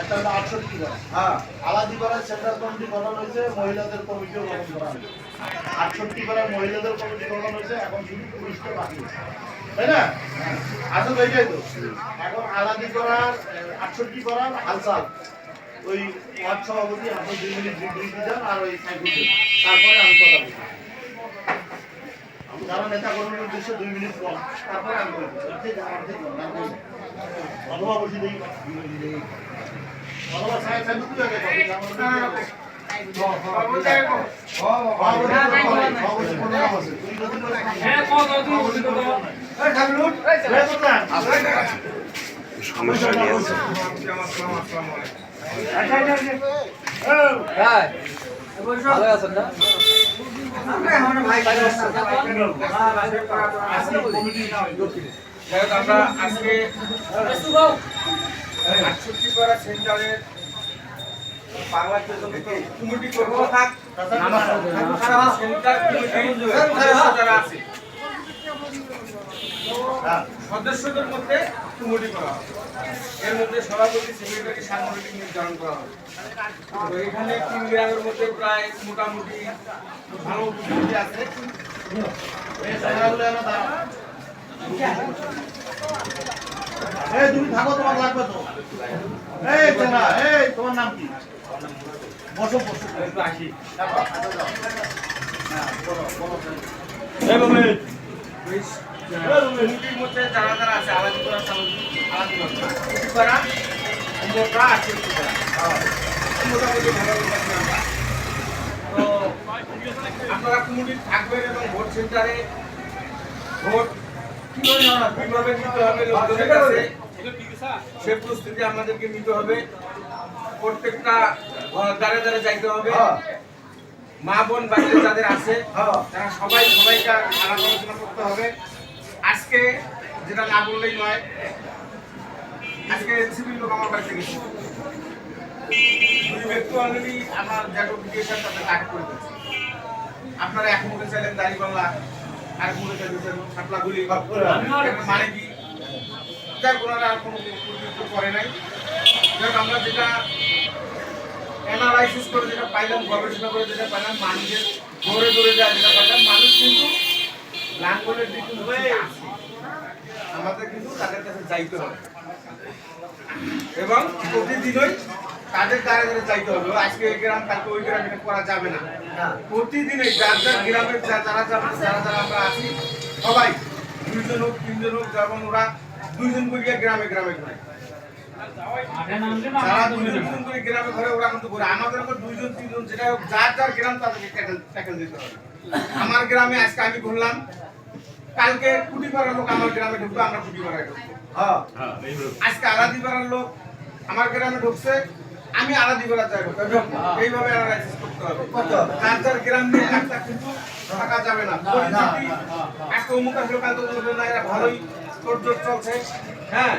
একটা হলো আটষট্টি পাড়া হ্যাঁ। আলাদি পাড়ায় সেন্ট্রাল কমিটি গঠন হয়েছে মহিলাদের কমিটিও গঠন করা হয়েছে। আটষট্টি পাড়ায় মহিলাদের কমিটি গঠন হয়েছে এখন শুধু পুরুষকে বাকি তাই না? আসলে তো এইটাই তো। এখন আলাদি পাড়ার আটষট্টি পাড়ার হালসাল। ওই ওয়ার্ড সভাপতি আপনি দুই মিনিট বিবৃতি দেন আর ওই সাইকুল তারপরে আমি কথা বলব। যারা নেতা কর্মীর উদ্দেশ্যে দুই মিনিট কম তারপরে আমি বলব। অথবা বসে দিই সমস্যা নিয়ে আছে ভালো আছেন না আমরা আজকে আটষট্টি পাড়া সেন্টারের বাংলা কমিটি করব থাক। সেন্টার সদস্য যারা আছে সদস্যদের মধ্যে কমিটি করা হবে। এর মধ্যে সভাপতি সেক্রেটারি সাংগঠনিক নির্ধারণ করা হবে। তো এখানে তিন গ্রামের মধ্যে প্রায় মোটামুটি ভালো উপস্থিতি আছে। এই তুমি থাকো তোমার লাগবে তো। এই তোমার নাম কি? বসো বসো। একটু আসি যারা যারা আছে আলাদা করা আলাদা করা আছে মোটামুটি ভালো আমরা। তো আপনারা কমিটি থাকবেন এবং ভোট সেন্টারে ভোট সে আমাদেরকে নিতে হবে প্রত্যেকটা দ্বারে দ্বারে যাইতে হবে মা বোন বাড়িতে যাদের আছে তারা সবাই সবাইকে আলাপ আলোচনা করতে হবে আজকে যেটা না বললেই নয় আজকে সিভিল লোক আমার বাড়িতে গেছে অলরেডি আমার তাতে করে দিয়েছে আপনারা এখন চাইলেন দাঁড়িপাল্লা আর মুখে চাইলেন গুলি মানে কি? যাই ওনারা আর কোনো প্রতিনিধিত্ব করে নাই। যাই আমরা যেটা অ্যানালাইসিস করে যেটা পাইলাম গবেষণা করে যেটা পাইলাম মানুষের দৌড়ে দৌড়ে যা যেটা পাইলাম মানুষ কিন্তু লাঙ্গলের দিকে হয়ে আমাদের কিন্তু তাদের কাছে যাইতে হবে। এবং প্রতিদিনই তাদের দ্বারা দ্বারা যাইতে হবে আজকে ওই গ্রাম কালকে ওই গ্রাম এটা করা যাবে না। প্রতিদিনই যার যার গ্রামের যা- যারা যারা যারা যারা আমরা আছি সবাই দুইজন হোক তিনজন হোক যেমন ওরা দুইজন করিয়া গ্রামে গ্রামে ঘুরে। যারা দুইজন করে গ্রামে ঘরে ওরা কিন্তু ঘুরে। আমাদের উপর দুইজন তিনজন যেটা হোক যার যার গ্রাম তাদেরকে ট্যাকেল ট্যাকেল দিতে হবে। আমার গ্রামে আজকে আমি ঘুরলাম। কালকে কুটি পাড়ার লোক আমার গ্রামে ঢুকবে আমরা কুটি পাড়ায় ঢুকবো আজকে আলাদি পাড়ার লোক আমার গ্রামে ঢুকছে। আমি আলাদি পাড়া যাই এইভাবে অ্যানালাইসিস করতে হবে। যার যার গ্রাম নিয়ে একটা কিন্তু থাকা যাবে না। আজকে অমুক আসলো কাল তো ভালোই তোর চলছে। হ্যাঁ।